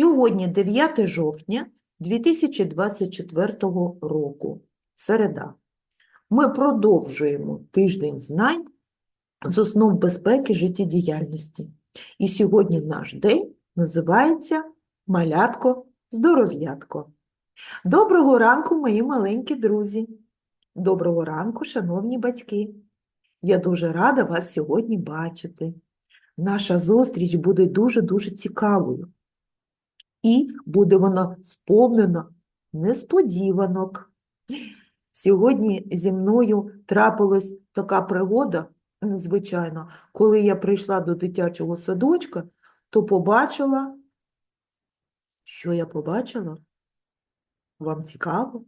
Сьогодні 9 жовтня 2024 року, середа. Ми продовжуємо тиждень знань з основ безпеки життєдіяльності. І сьогодні наш день називається Малятко Здоров'ятко. Доброго ранку, мої маленькі друзі! Доброго ранку, шановні батьки! Я дуже рада вас сьогодні бачити. Наша зустріч буде дуже-дуже цікавою. І буде вона сповнена несподіванок. Сьогодні зі мною трапилась така пригода, незвичайно, коли я прийшла до дитячого садочка, то побачила, що я побачила? Вам цікаво?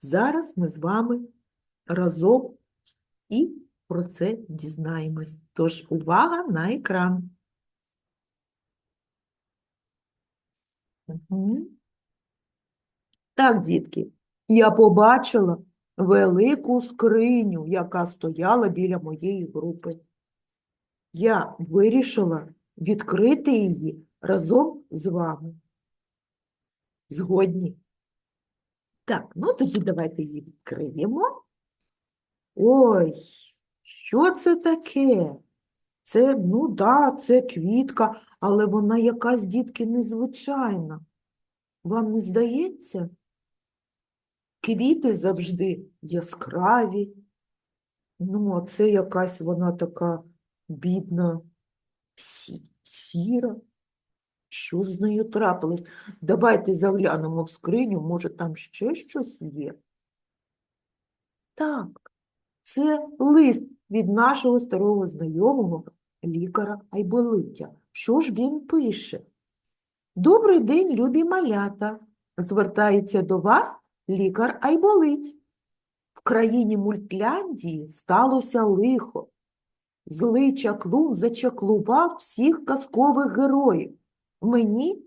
Зараз ми з вами разом і про це дізнаємось. Тож увага на екран. Так, дітки, я побачила велику скриню, яка стояла біля моєї групи. Я вирішила відкрити її разом з вами. Згодні? Так, ну тоді давайте її відкриємо. Ой, що це таке? Це, ну да, це квітка, але вона якась, дітки, незвичайна. Вам не здається? Квіти завжди яскраві. Ну, а це якась вона така бідна, сі- сіра. Що з нею трапилось? Давайте заглянемо в скриню, може там ще щось є. Так, це лист від нашого старого знайомого лікаря Айболиття. Що ж він пише? Добрий день, любі малята. Звертається до вас лікар Айболить. В країні Мультляндії сталося лихо. Злий чаклун зачаклував всіх казкових героїв. Мені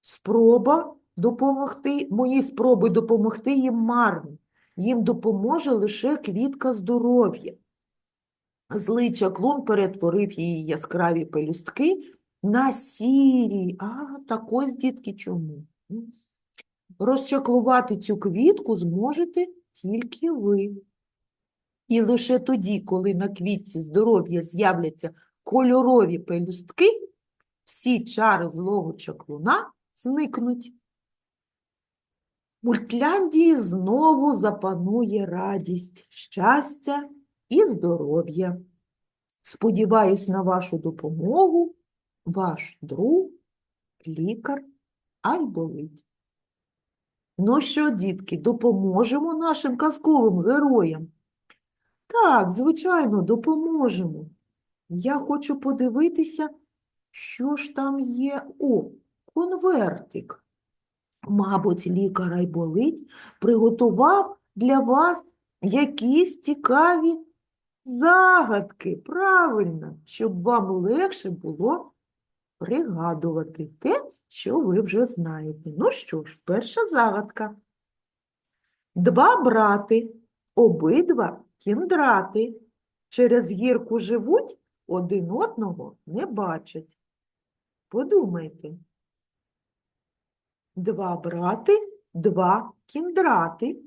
спроба допомогти, мої спроби допомогти їм марні. Їм допоможе лише квітка здоров'я. Злий чаклун перетворив її яскраві пелюстки на сірі. А, так ось, дітки, чому? Розчаклувати цю квітку зможете тільки ви. І лише тоді, коли на квітці здоров'я з'являться кольорові пелюстки, всі чари злого чаклуна зникнуть. Мультляндії знову запанує радість, щастя і здоров'я. Сподіваюсь на вашу допомогу, ваш друг, лікар Айболить. Ну що, дітки, допоможемо нашим казковим героям? Так, звичайно, допоможемо. Я хочу подивитися, що ж там є. О, конвертик. Мабуть, лікар Айболить приготував для вас якісь цікаві загадки, правильно, щоб вам легше було пригадувати те, що ви вже знаєте. Ну що ж, перша загадка. Два брати, обидва кіндрати, через гірку живуть, один одного не бачать. Подумайте. Два брати, два кіндрати.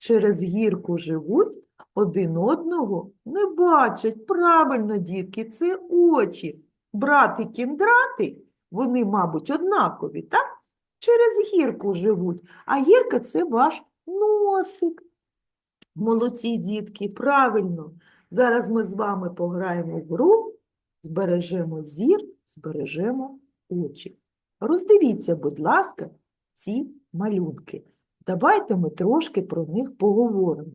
Через гірку живуть, один одного не бачать. Правильно, дітки, це очі. Брати кіндрати, вони, мабуть, однакові, так? Через гірку живуть, а гірка це ваш носик. Молодці, дітки, правильно. Зараз ми з вами пограємо в гру, збережемо зір, збережемо очі. Роздивіться, будь ласка, ці малюнки. Давайте ми трошки про них поговоримо.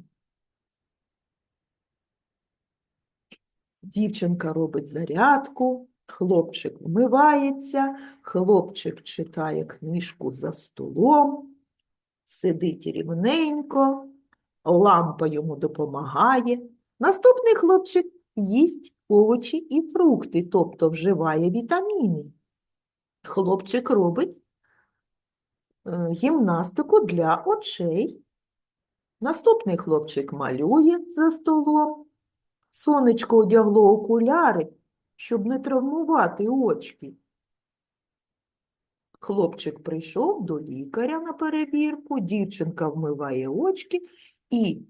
Дівчинка робить зарядку, хлопчик вмивається, хлопчик читає книжку за столом, сидить рівненько, лампа йому допомагає. Наступний хлопчик їсть овочі і фрукти, тобто вживає вітаміни. Хлопчик робить гімнастику для очей. Наступний хлопчик малює за столом. Сонечко одягло окуляри, щоб не травмувати очки. Хлопчик прийшов до лікаря на перевірку, дівчинка вмиває очки, і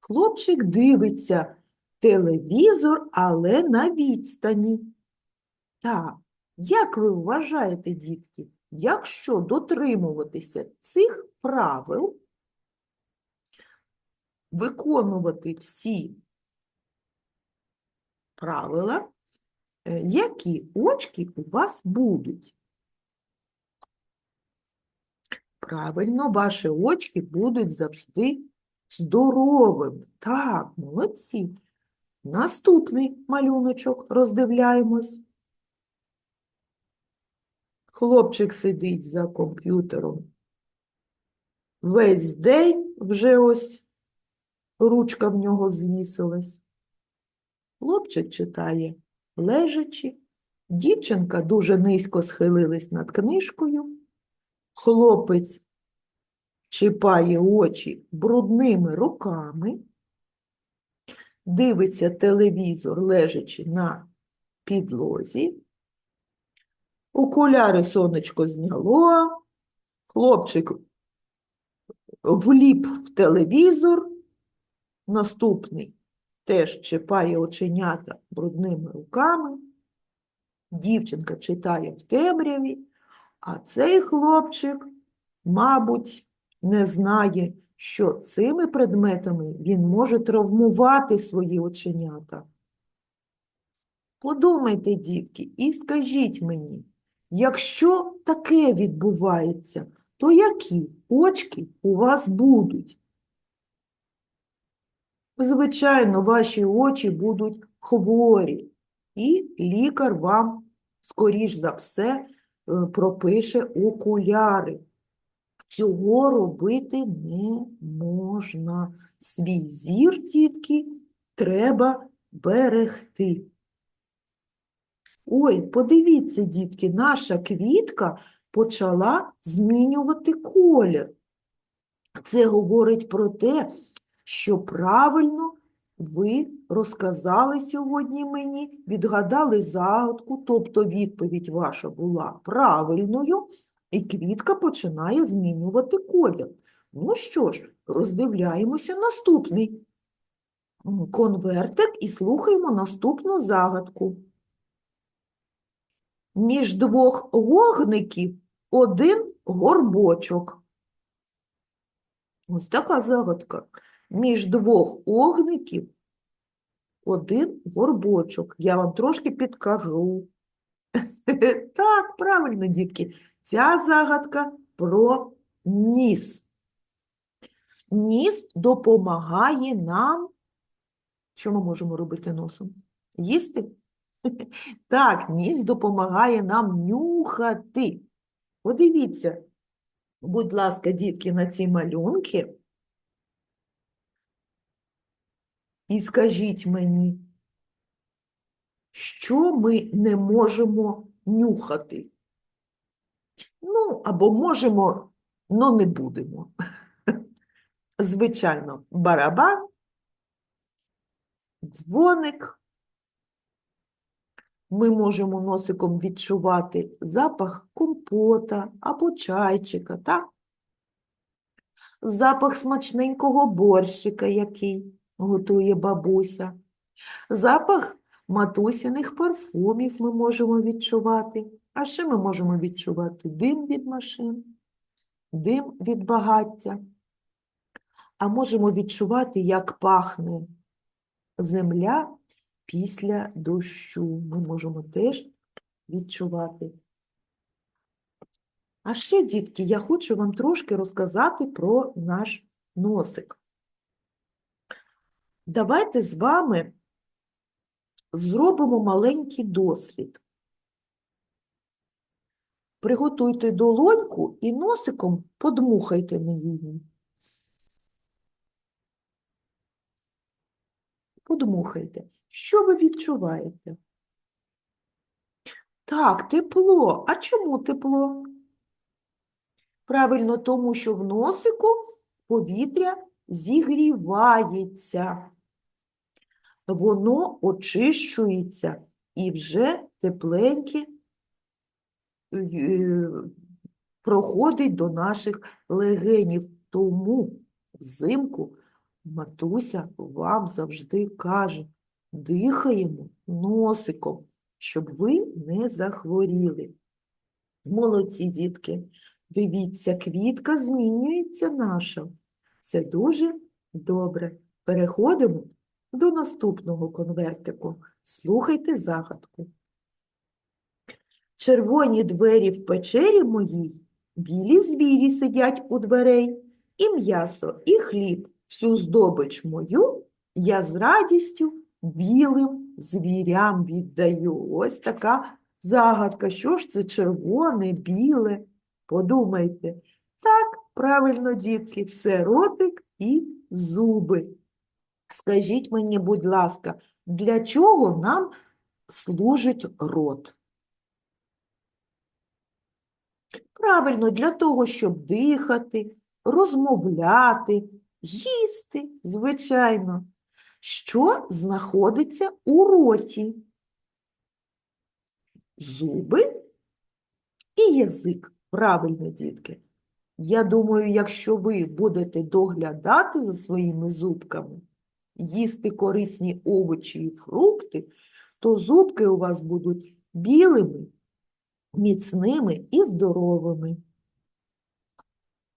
хлопчик дивиться телевізор, але на відстані. Так, як ви вважаєте, дітки, якщо дотримуватися цих правил, виконувати всі правила, е, які очки у вас будуть? Правильно, ваші очки будуть завжди здоровими. Так, молодці. Наступний малюночок роздивляємось. Хлопчик сидить за комп'ютером. Весь день вже ось ручка в нього звісилась. Хлопчик читає лежачи. Дівчинка дуже низько схилилась над книжкою. Хлопець чіпає очі брудними руками, дивиться телевізор, лежачи на підлозі. Окуляри сонечко зняло, хлопчик вліп в телевізор, наступний теж чіпає оченята брудними руками, дівчинка читає в темряві, а цей хлопчик, мабуть, не знає, що цими предметами він може травмувати свої оченята. Подумайте, дітки, і скажіть мені, якщо таке відбувається, то які очки у вас будуть? Звичайно, ваші очі будуть хворі, і лікар вам, скоріш за все, е, пропише окуляри. Цього робити не можна. Свій зір, дітки, треба берегти. Ой, подивіться, дітки, наша квітка почала змінювати колір. Це говорить про те, що правильно ви розказали сьогодні мені, відгадали загадку, тобто відповідь ваша була правильною, і квітка починає змінювати колір. Ну що ж, роздивляємося наступний конвертик і слухаємо наступну загадку. Між двох вогників один горбочок. Ось така загадка. Між двох огників один горбочок. Я вам трошки підкажу. Так, правильно, дітки. Ця загадка про ніс. Ніс допомагає нам. Що ми можемо робити носом? Їсти? Так, ніс допомагає нам нюхати. Подивіться, будь ласка, дітки, на ці малюнки. І скажіть мені, що ми не можемо нюхати? Ну, або можемо, але не будемо. Звичайно, барабан, дзвоник. Ми можемо носиком відчувати запах компота або чайчика, так? Запах смачненького борщика, який готує бабуся. Запах матусяних парфумів ми можемо відчувати. А ще ми можемо відчувати дим від машин, дим від багаття. А можемо відчувати, як пахне земля після дощу. Ми можемо теж відчувати. А ще, дітки, я хочу вам трошки розказати про наш носик. Давайте з вами зробимо маленький дослід. Приготуйте долоньку і носиком подмухайте на її. Подмухайте. Що ви відчуваєте? Так, тепло. А чому тепло? Правильно, тому що в носику повітря зігрівається. Воно очищується і вже тепленьке е, проходить до наших легенів. Тому взимку матуся вам завжди каже, дихаємо носиком, щоб ви не захворіли. Молодці, дітки, дивіться, квітка змінюється наша. Це дуже добре. Переходимо до наступного конвертику. Слухайте загадку. Червоні двері в печері моїй, білі звірі сидять у дверей, і м'ясо, і хліб, всю здобич мою я з радістю білим звірям віддаю. Ось така загадка. Що ж це червоне, біле? Подумайте. Так, правильно, дітки, це ротик і зуби. Скажіть мені, будь ласка, для чого нам служить рот? Правильно, для того, щоб дихати, розмовляти, їсти, звичайно. Що знаходиться у роті? Зуби і язик. Правильно, дітки. Я думаю, якщо ви будете доглядати за своїми зубками, їсти корисні овочі і фрукти, то зубки у вас будуть білими, міцними і здоровими.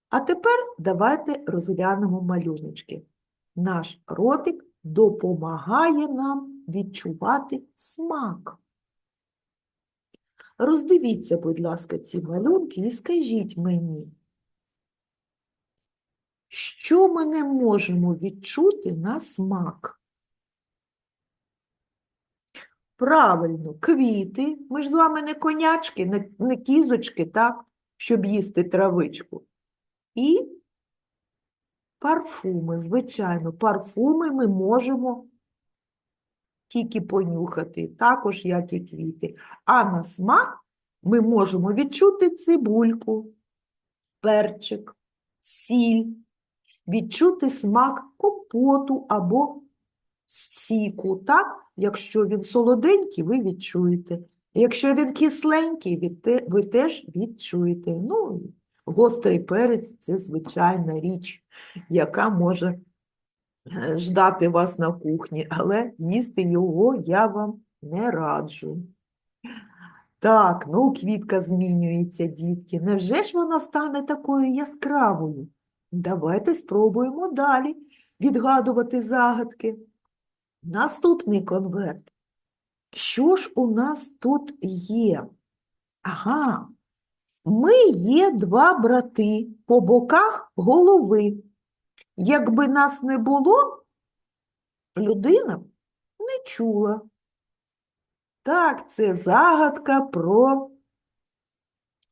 А тепер давайте розглянемо малюночки. Наш ротик допомагає нам відчувати смак. Роздивіться, будь ласка, ці малюнки і скажіть мені, що ми не можемо відчути на смак? Правильно, квіти. Ми ж з вами не конячки, не, кізочки, так, щоб їсти травичку. І парфуми, звичайно, парфуми ми можемо тільки понюхати, також як і квіти. А на смак ми можемо відчути цибульку, перчик, сіль, відчути смак компоту або сіку, так? Якщо він солоденький, ви відчуєте. Якщо він кисленький, ви, теж відчуєте. Ну, гострий перець це звичайна річ, яка може е, ждати вас на кухні, але їсти його я вам не раджу. Так, ну квітка змінюється, дітки. Невже ж вона стане такою яскравою? Давайте спробуємо далі відгадувати загадки. Наступний конверт. Що ж у нас тут є? Ага, ми є два брати по боках голови. Якби нас не було, людина б не чула. Так, це загадка про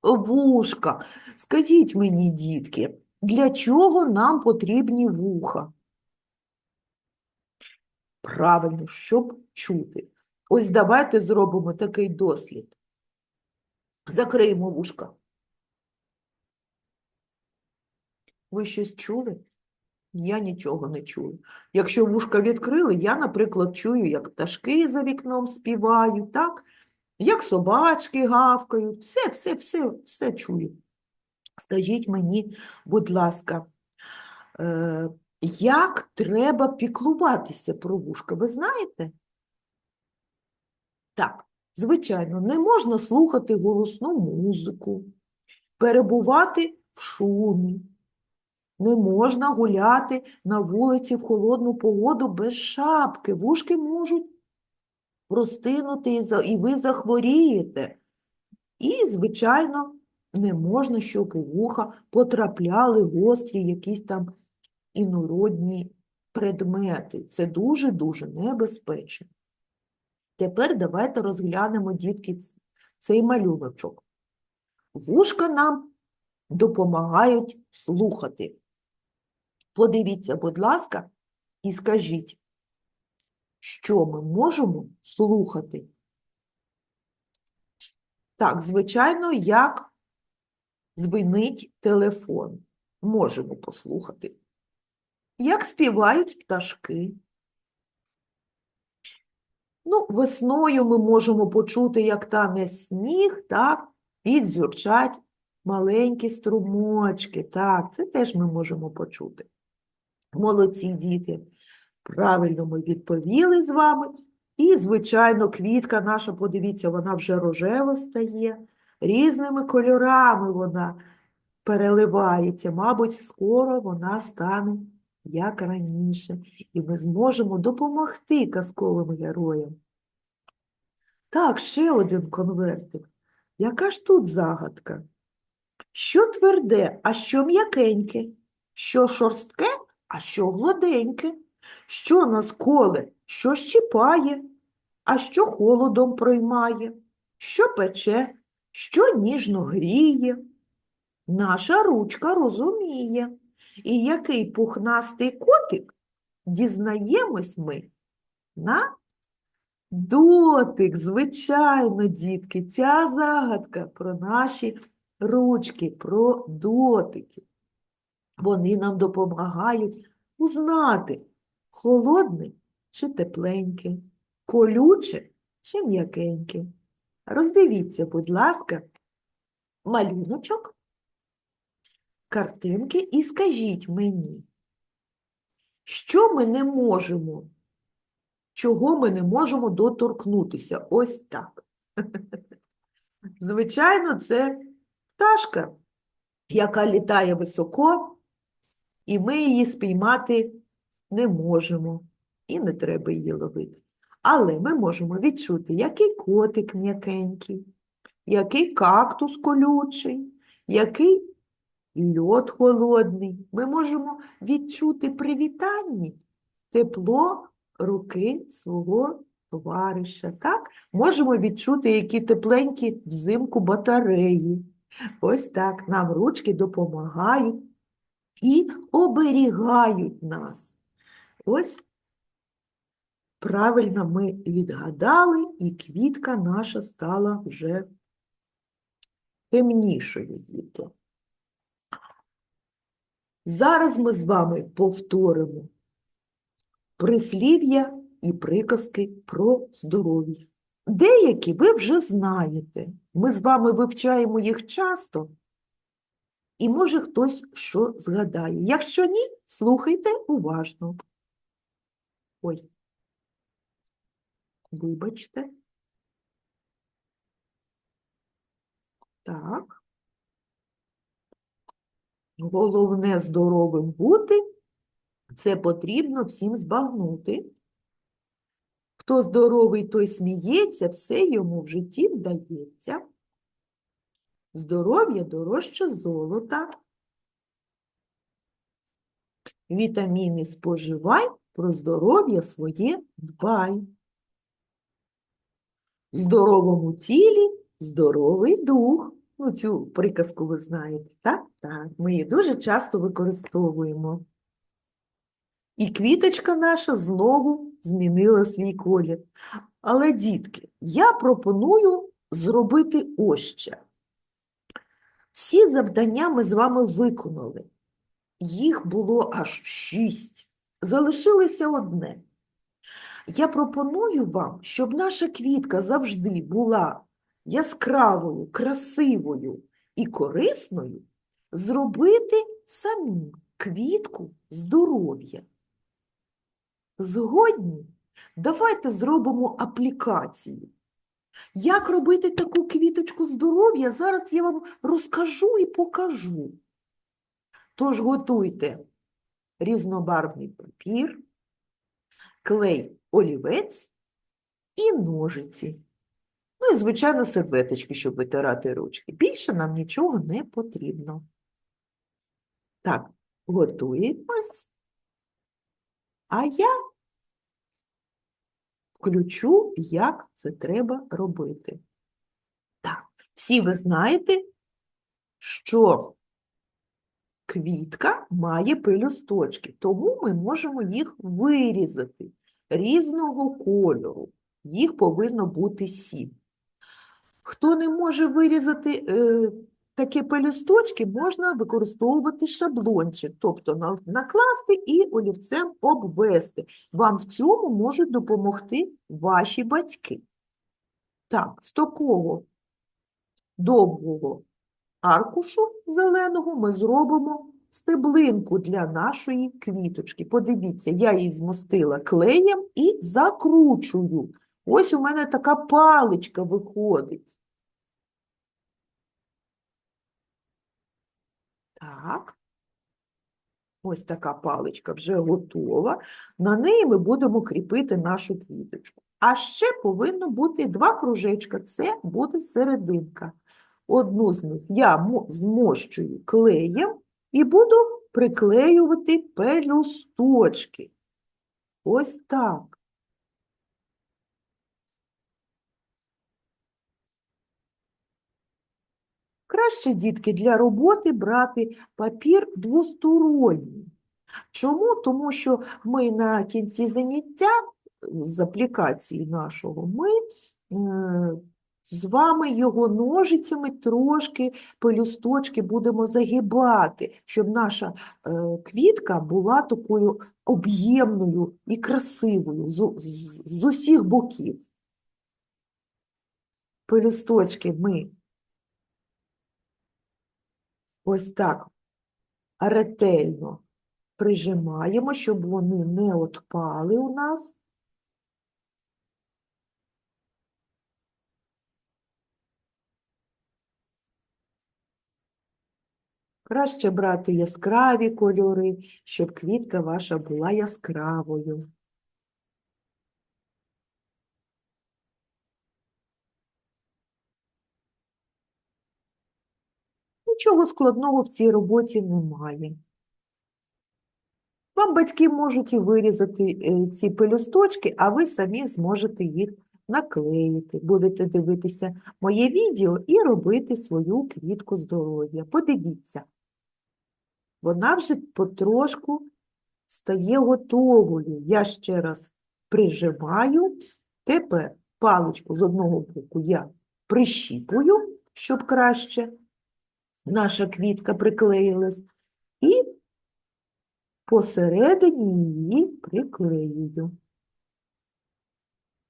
вушка. Скажіть мені, дітки, для чого нам потрібні вуха? Правильно, щоб чути. Ось давайте зробимо такий дослід. Закриємо вушка. Ви щось чули? Я нічого не чую. Якщо вушка відкрили, я, наприклад, чую, як пташки за вікном співають, так? Як собачки гавкають, все, все, все, все чую. Скажіть мені, будь ласка, е, як треба піклуватися про вушка, ви знаєте? Так, звичайно, не можна слухати голосну музику, перебувати в шумі. Не можна гуляти на вулиці в холодну погоду без шапки. Вушки можуть простинути, і ви захворієте. І, звичайно, не можна, щоб у вуха потрапляли гострі якісь там інородні предмети. Це дуже-дуже небезпечно. Тепер давайте розглянемо, дітки, цей малюночок. Вушка нам допомагають слухати. Подивіться, будь ласка, і скажіть, що ми можемо слухати? Так, звичайно, як звенить телефон. Можемо послухати. Як співають пташки. Ну, весною ми можемо почути, як тане сніг, так, і дзюрчать маленькі струмочки. Так, це теж ми можемо почути. Молодці, діти. Правильно ми відповіли з вами. І, звичайно, квітка наша, подивіться, вона вже рожева стає. Різними кольорами вона переливається. Мабуть, скоро вона стане як раніше. І ми зможемо допомогти казковим героям. Так, ще один конвертик. Яка ж тут загадка? Що тверде, а що м'якеньке? Що шорстке, а що гладеньке? Що нас коле, що щипає, а що холодом проймає? Що пече, що ніжно гріє? Наша ручка розуміє. І який пухнастий котик дізнаємось ми на дотик. Звичайно, дітки, ця загадка про наші ручки, про дотики. Вони нам допомагають узнати, холодне чи тепленьке, колюче чи м'якеньке. Роздивіться, будь ласка, малюночок, картинки і скажіть мені, що ми не можемо, чого ми не можемо доторкнутися? Ось так. Звичайно, це пташка, яка літає високо, і ми її спіймати не можемо, і не треба її ловити. Але ми можемо відчути, який котик м'якенький, який кактус колючий, який льод холодний. Ми можемо відчути при вітанні тепло руки свого товариша. Так? Можемо відчути, які тепленькі взимку батареї. Ось так нам ручки допомагають і оберігають нас. Ось правильно ми відгадали, і квітка наша стала вже темнішою діти. Зараз ми з вами повторимо прислів'я і приказки про здоров'я. Деякі ви вже знаєте. Ми з вами вивчаємо їх часто, і може хтось що згадає. Якщо ні, слухайте уважно. Ой. Вибачте. Так. Головне здоровим бути, це потрібно всім збагнути. Хто здоровий, той сміється, все йому в житті вдається. Здоров'я дорожче золота. Вітаміни споживай, про здоров'я своє дбай. В здоровому тілі здоровий дух. Ну, цю приказку ви знаєте, так? Так, ми її дуже часто використовуємо. І квіточка наша знову змінила свій колір. Але, дітки, я пропоную зробити ось що. Всі завдання ми з вами виконали. Їх було аж шість. Залишилося одне. Я пропоную вам, щоб наша квітка завжди була яскравою, красивою і корисною, зробити самі квітку здоров'я. Згодні, давайте зробимо аплікацію. Як робити таку квіточку здоров'я, зараз я вам розкажу і покажу. Тож готуйте різнобарвний папір, клей олівець і ножиці. Ну і, звичайно, серветочки, щоб витирати ручки. Більше нам нічого не потрібно. Так, готуємось. А я включу, як це треба робити. Так, всі ви знаєте, що квітка має пелюсточки, тому ми можемо їх вирізати різного кольору. Їх повинно бути сім. Хто не може вирізати е, такі пелюсточки, можна використовувати шаблончик, тобто накласти і олівцем обвести. Вам в цьому можуть допомогти ваші батьки. Так, з такого довгого аркушу зеленого ми зробимо стеблинку для нашої квіточки. Подивіться, я її змостила клеєм і закручую. Ось у мене така паличка виходить. Так. Ось така паличка вже готова. На неї ми будемо кріпити нашу квіточку. А ще повинно бути два кружечка. Це буде серединка. Одну з них я змощую клеєм і буду приклеювати пелюсточки. Ось так. Краще, дітки, для роботи брати папір двосторонній. Чому? Тому що ми на кінці заняття з аплікації нашого, ми е, з вами його ножицями трошки пелюсточки будемо загибати, щоб наша е, квітка була такою об'ємною і красивою з, з, з усіх боків. Пелюсточки ми ось так ретельно прижимаємо, щоб вони не отпали у нас. Краще брати яскраві кольори, щоб квітка ваша була яскравою. Нічого складного в цій роботі немає. Вам батьки можуть і вирізати е, ці пелюсточки, а ви самі зможете їх наклеїти. Будете дивитися моє відео і робити свою квітку здоров'я. Подивіться, вона вже потрошку стає готовою. Я ще раз прижимаю. Тепер паличку з одного боку я прищіпую, щоб краще наша квітка приклеїлась. І посередині її приклеюю.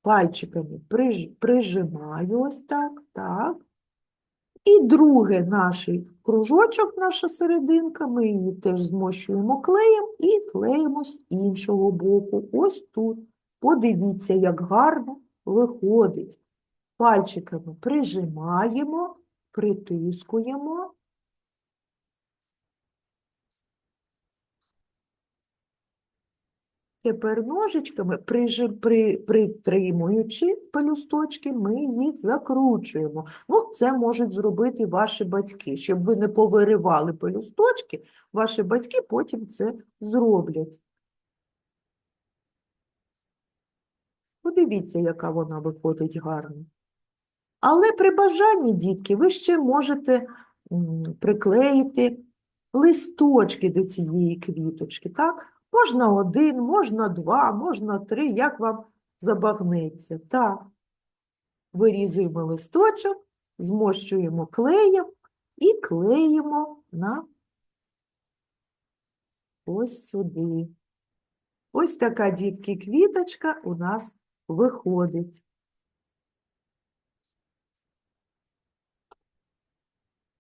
Пальчиками приж- прижимаю ось так, так. І другий наш кружочок, наша серединка, ми її теж змощуємо клеєм і клеїмо з іншого боку. Ось тут. Подивіться, як гарно виходить. Пальчиками прижимаємо, притискуємо. Тепер ножичками, прижи- при, притримуючи пелюсточки, ми їх закручуємо. Ну, це можуть зробити ваші батьки. Щоб ви не повиривали пелюсточки, ваші батьки потім це зроблять. Подивіться, яка вона виходить гарно. Але при бажанні, дітки, ви ще можете приклеїти листочки до цієї квіточки, так? Можна один, можна два, можна три, як вам забагнеться. Так. Вирізуємо листочок, змощуємо клеєм і клеїмо на ось сюди. Ось така, дітки, квіточка у нас виходить.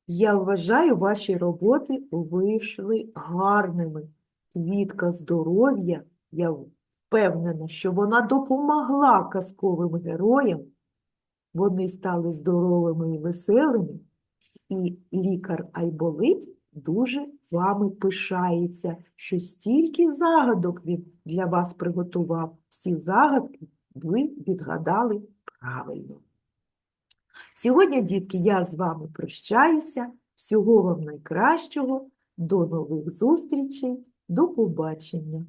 Я вважаю, ваші роботи вийшли гарними. Квітка здоров'я, я впевнена, що вона допомогла казковим героям. Вони стали здоровими і веселими, і лікар Айболить дуже вами пишається, що стільки загадок він для вас приготував. Всі загадки ви відгадали правильно. Сьогодні, дітки, я з вами прощаюся. Всього вам найкращого. До нових зустрічей. До побачення.